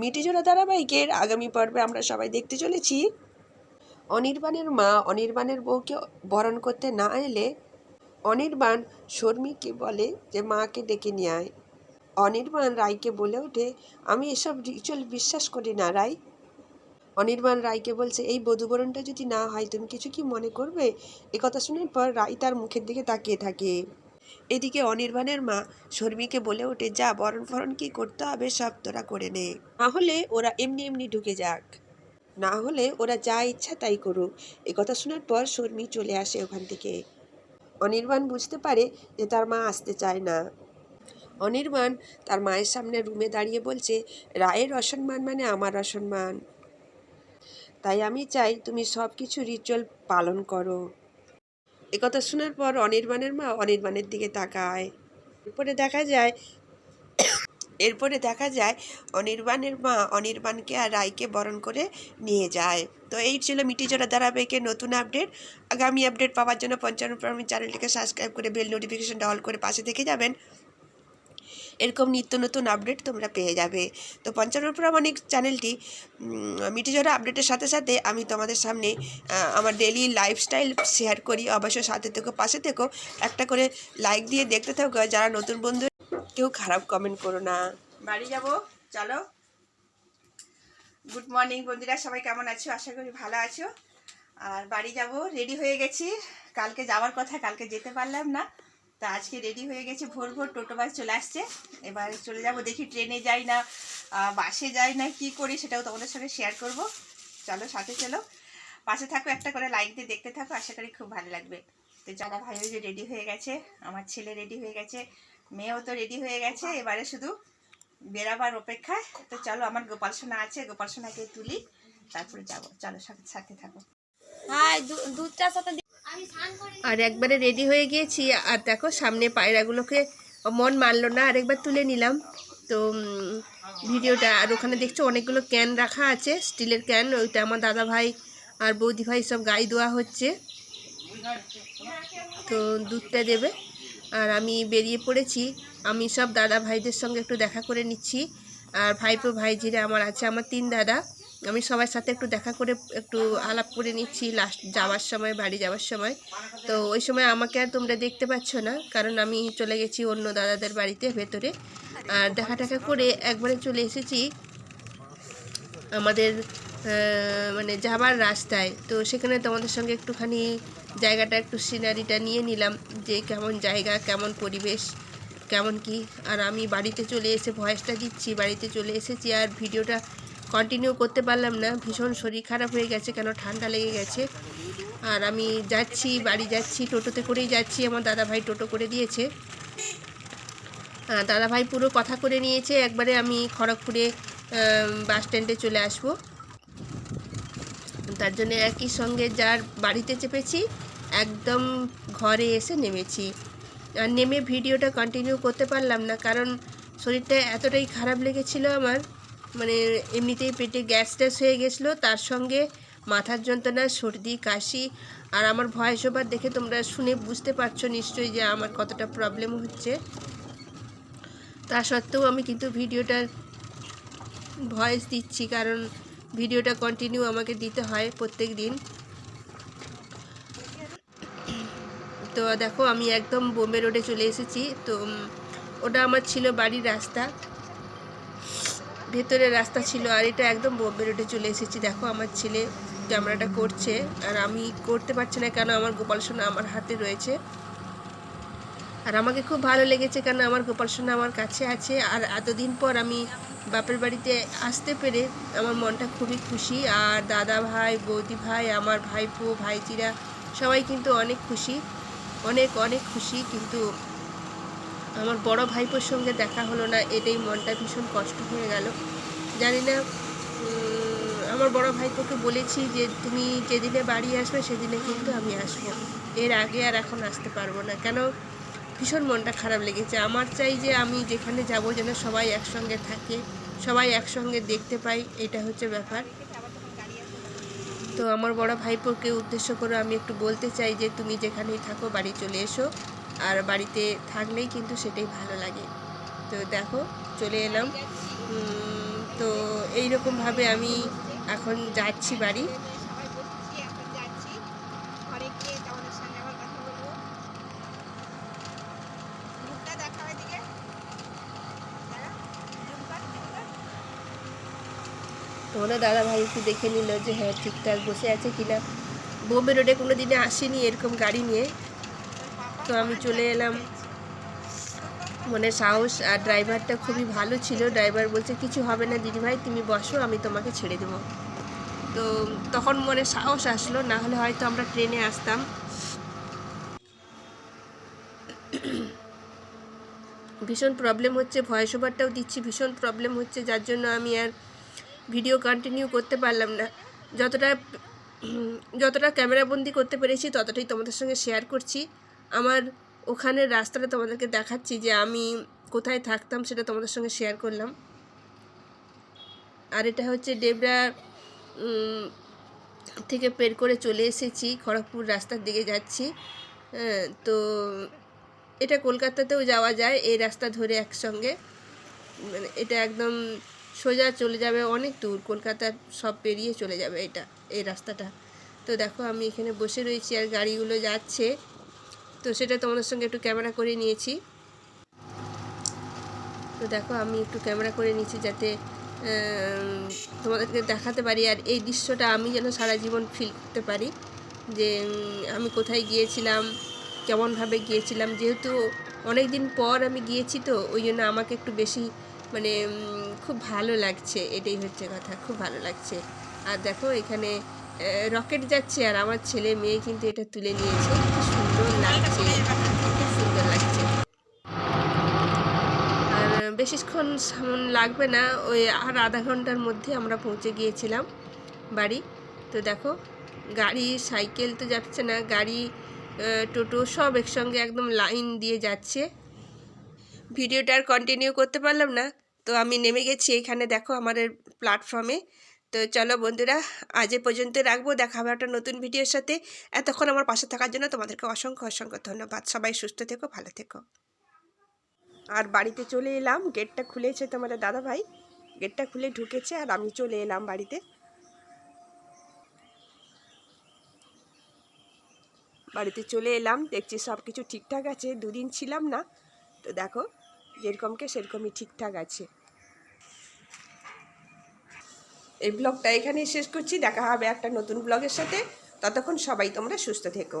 মিটিজোড়া ধারাবাহিকের আগামী পর্বে আমরা সবাই দেখতে চলেছি। অনির্বাণের মা অনির্বাণের বউকে বরণ করতে না এলে অনির্বাণ শর্মিকে বলে যে, মাকে ডেকে নিয়ে আয়। অনির্বাণ রায়কে বলে ওঠে, আমি এসব রিচুয়াল বিশ্বাস করি না, রায়। অনির্বাণ রায়কে বলছে, এই বধূবরণটা যদি না হয়, তুমি কিছু কি মনে করবে? এ কথা শোনার পর রায় তার মুখের দিকে তাকিয়ে থাকে। এদিকে অনির্বাণের মা শর্মিকে বলে ওঠে, যা, বরণ ফরণ কি করতে হবে সব তোরা করে নে। না হলে ওরা এমনি এমনি ঢুকে যাক। না হলে ওরা যা ইচ্ছা তাই করুক। এ কথা শোনার পর শর্মি চলে আসে ওখান থেকে। অনির্বাণ বুঝতে পারে যে তার মা আসতে চায় না। অনির্বাণ তার মায়ের সামনে রুমে দাঁড়িয়ে বলছে, রায়ের অসম্মান মানে আমার অসম্মান। তাই আমি চাই তুমি সব কিছু রিচুয়াল পালন করো। একথা শোনার পর অনির্বাণের মা অনির্বাণের দিকে তাকায়। এরপরে দেখা যায়, এরপরে দেখা যায় অনির্বাণের মা অনির্বাণকে আর রায়কে বরণ করে নিয়ে যায়। তো এই ছিল মিটিজোড়া ধারাবাহিকের নতুন আপডেট। আগামী আপডেট পাওয়ার জন্য পঞ্চান্ন চ্যানেলটিকে সাবস্ক্রাইব করে বেল নোটিফিকেশনটা অল করে পাশে থেকে যাবেন। এরকম নিত্য নতুন আপডেট তোমরা পেয়ে যাবে। তো পঞ্চান্ন প্রামাণিক চ্যানেলটি মিটিজোড়া আপডেটের সাথে সাথে আমি তোমাদের সামনে আমার ডেলি লাইফস্টাইল শেয়ার করি। অবশ্যই সাথে থেকো, পাশে থেকো। একটা করে লাইক দিয়ে দেখতে থাকো। যারা নতুন বন্ধু, কেউ খারাপ কমেন্ট করো না। বাড়ি যাব? চলো। গুড মর্নিং বন্ধুরা, সবাই কেমন আছো? আশা করি ভালো আছো। আর বাড়ি যাব রেডি হয়ে গেছি। কালকে যাওয়ার কথা, কালকে যেতে পারলাম না। তা আজকে রেডি হয়ে গেছে ভোর ভোর, টোটো বাস চলে আসছে। এবার চলে যাব, দেখি ট্রেনে যাই না বাসে যাই না, কি করি সেটাও তোমাদের সঙ্গে শেয়ার করব। চলো, সাথে চলো। পাশে থাকো, একটা করে লাইক দিয়ে দেখতে থাকো, আশা করি খুব ভালো লাগবে। তো যারা ভাইও যে রেডি হয়ে গেছে, আমার ছেলে রেডি হয়ে গেছে, মেয়েও তো রেডি হয়ে গেছে, এবারে শুধু বেরাবার অপেক্ষায়। তো চলো, আমার গোপাল সোনা আছে, গোপাল সোনাকে তুলি, তারপরে যাব। চলো, সাথে থাকো। হাই দুধটা সাথে আর একবারে রেডি হয়ে গিয়েছি। আর দেখো সামনে পায়রাগুলোকে মন মানলো না আরেকবার তুলে নিলাম। তো ভিডিওটা আর ওখানে দেখছ অনেকগুলো ক্যান রাখা আছে স্টিলের ক্যান ওইটা আমার দাদা ভাই আর বৌদি ভাই সব গাই দেওয়া হচ্ছে। তো দুধটা দেবে। আর আমি বেরিয়ে পড়েছি। আমি সব দাদা ভাইদের সঙ্গে একটু দেখা করে নিচ্ছি। আর ভাইপো ভাইজিরা আমার আছে আমার তিন দাদা। আমি সবার সাথে একটু দেখা করে একটু আলাপ করে নিচ্ছি লাস্ট যাওয়ার সময়, বাড়ি যাওয়ার সময়। তো ওই সময় আমাকে আর তোমরা দেখতে পাচ্ছ না, কারণ আমি চলে গেছি অন্য দাদাদের বাড়িতে ভেতরে। আর দেখা টাকা করে একবারে চলে এসেছি আমাদের মানে যাবার রাস্তায়। তো সেখানে তোমাদের সঙ্গে একটুখানি জায়গাটা, একটু সিনারিটা নিয়ে নিলাম, যে কেমন জায়গা, কেমন পরিবেশ, কেমন কি। আর আমি বাড়িতে চলে এসে ভয়েসটা দিচ্ছি, বাড়িতে চলে এসেছি। আর ভিডিওটা কন্টিনিউ করতে পারলাম না। ভীষণ শরীর খারাপ হয়ে গেছে, কেন ঠান্ডা লেগে গেছে। আর আমি যাচ্ছি, বাড়ি যাচ্ছি, টোটোতে করেই যাচ্ছি। আমার দাদা ভাই টোটো করে দিয়েছে। দাদা ভাই পুরো কথা করে নিয়েছে। একবারে আমি খড়গপুরে বাস স্ট্যান্ডে চলে আসব। তার জন্য একই সঙ্গে যার বাড়িতে চেপেছি, একদম ঘরে এসে নেমেছি। আর নেমে ভিডিওটা কন্টিনিউ করতে পারলাম না, কারণ শরীরটা এতটাই খারাপ লেগেছিল আমার। মানে এমনিতেই পেটে গ্যাস ট্যাস হয়ে গেছিল, তার সঙ্গে মাথার যন্ত্রণা, সর্দি, কাশি, আর আমার ভয়েস ওভার দেখে তোমরা শুনে বুঝতে পারছ নিশ্চয়ই যে আমার কতটা প্রবলেম হচ্ছে। তা সত্ত্বেও আমি কিন্তু ভিডিওটার ভয়েস দিচ্ছি, কারণ ভিডিওটা কন্টিনিউ আমাকে দিতে হয় প্রত্যেক দিন। তো দেখো, আমি একদম বোম্বে রোডে চলে এসেছি। তো ওটা আমার ছিল বাড়ির রাস্তা। ভেতরের রাস্তা ছিল আর এটা একদম বোম্বে রোডে চলে এসেছি। দেখো আমার ছেলে ক্যামেরাটা করছে আর আমি করতে পারছি না কেন আমার গোপাল সোনা আমার হাতে রয়েছে। আর আমাকে খুব ভালো লেগেছে কেন আমার গোপাল সোনা আমার কাছে আছে। আর এতদিন পর আমি বাপের বাড়িতে আসতে পেরে আমার মনটা খুবই খুশি। আর দাদা ভাই, বৌদি ভাই, আমার ভাইপো, ভাইজিরা সবাই কিন্তু অনেক খুশি, অনেক অনেক খুশি। কিন্তু আমার বড় ভাইপোর সঙ্গে দেখা হলো না এটাই মনটা ভীষণ কষ্ট হয়ে গেল। জানি না আমার বড় ভাইপোকে বলেছি যে, তুমি যেদিনে বাড়ি আসবে, সেদিনে কিন্তু আমি আসব। এর আগে আর এখন আসতে পারব না। কেন? ভীষণ মনটা খারাপ লেগেছে। আমার চাই যে, আমি যেখানে যাব যেন সবাই একসঙ্গে থাকে, সবাই একসঙ্গে দেখতে পাই, এটা হচ্ছে ব্যাপার। তো আমার বড় ভাইপোকে উদ্দেশ্য করে আমি একটু বলতে চাই যে, তুমি যেখানেই থাকো, বাড়ি চলে এসো। আর বাড়িতে থাকলেই কিন্তু সেটাই ভালো লাগে। তো দেখো, চলে এলাম। তো এইরকমভাবে আমি এখন যাচ্ছি বাড়ি। তোমাদের দাদা ভাই একটু দেখে নিল যে হ্যাঁ ঠিকঠাক বসে আছে কিনা। বোম্বে রোডে কোনো দিনে আসেনি এরকম গাড়ি নিয়ে। তো আমি চলে এলাম। মনে সাহস আর ড্রাইভারটা খুবই ভালো ছিল। ড্রাইভার বলছে, কিছু হবে না দিদিভাই, তুমি বসো, আমি তোমাকে ছেড়ে দেবো। তো তখন মনে সাহস আসলো, না হলে হয়তো আমরা ট্রেনে আসতাম। ভীষণ প্রবলেম হচ্ছে ভয়েস ওভারটাও দিচ্ছি, ভীষণ প্রবলেম হচ্ছে, যার জন্য আমি আর ভিডিও কন্টিনিউ করতে পারলাম না। যতটা যতটা ক্যামেরাবন্দি করতে পেরেছি, ততটাই তোমাদের সঙ্গে শেয়ার করছি। আমার ওখানের রাস্তাটা তোমাদেরকে দেখাচ্ছি যে আমি কোথায় থাকতাম সেটা তোমাদের সঙ্গে শেয়ার করলাম। আর এটা হচ্ছে ডেবরা থেকে পের করে চলে এসেছি খড়গপুর রাস্তার দিকে যাচ্ছি। হ্যাঁ, তো এটা কলকাতাতেও যাওয়া যায় এই রাস্তা ধরে একসঙ্গে। মানে এটা একদম সোজা চলে যাবে অনেক দূর কলকাতার সব পেরিয়ে চলে যাবে এটা এই রাস্তাটা। তো দেখো আমি এখানে বসে রয়েছি আর গাড়িগুলো যাচ্ছে। তো সেটা তোমাদের সঙ্গে একটু ক্যামেরা করে নিয়েছি। তো দেখো, আমি একটু ক্যামেরা করে নিয়েছি যাতে তোমাদেরকে দেখাতে পারি আর এই দৃশ্যটা আমি যেন সারা জীবন ফিল করতে পারি যে আমি কোথায় গিয়েছিলাম, কেমনভাবে গিয়েছিলাম। যেহেতু অনেক দিন পর আমি গিয়েছি তো, ওই জন্য আমাকে একটু বেশি মানে খুব ভালো লাগছে। এটাই হচ্ছে কথা, খুব ভালো লাগছে। আর দেখো, এখানে রকেট যাচ্ছে আর আমার ছেলে মেয়ে কিন্তু এটা তুলে নিয়েছে। আর বেশিক্ষণ সামন লাগবে না, ওই আর আধা ঘণ্টার মধ্যে আমরা পৌঁছে গিয়েছিলাম বাড়ি। তো দেখো, গাড়ি, সাইকেল তো যাচ্ছে না, গাড়ি টোটো সব একসঙ্গে একদম লাইন দিয়ে যাচ্ছে। ভিডিওটা আর কন্টিনিউ করতে পারলাম না। তো আমি নেমে গেছি এখানে, দেখো আমাদের প্ল্যাটফর্মে তো চলো বন্ধুরা, আজ এ পর্যন্ত রাখব। দেখা হবে একটা নতুন ভিডিওর সাথে। এতক্ষণ আমার পাশে থাকার জন্য তোমাদেরকে অসংখ্য অসংখ্য ধন্যবাদ। সবাই সুস্থ থেকো, ভালো থেকো। আর বাড়িতে চলে এলাম। গেটটা খুলেছে তোমাদের দাদা ভাই গেটটা খুলে ঢুকেছে আর আমি চলে এলাম বাড়িতে। বাড়িতে চলে এলাম। দেখছি সব কিছু ঠিকঠাক আছে। দুদিন ছিলাম না। তো দেখো, যেরকমকে সেরকমই ঠিকঠাক আছে। এই ব্লগটা এখানেই শেষ করছি। দেখা হবে একটা নতুন ব্লগের সাথে। ততক্ষণ সবাই তোমরা সুস্থ থেকো।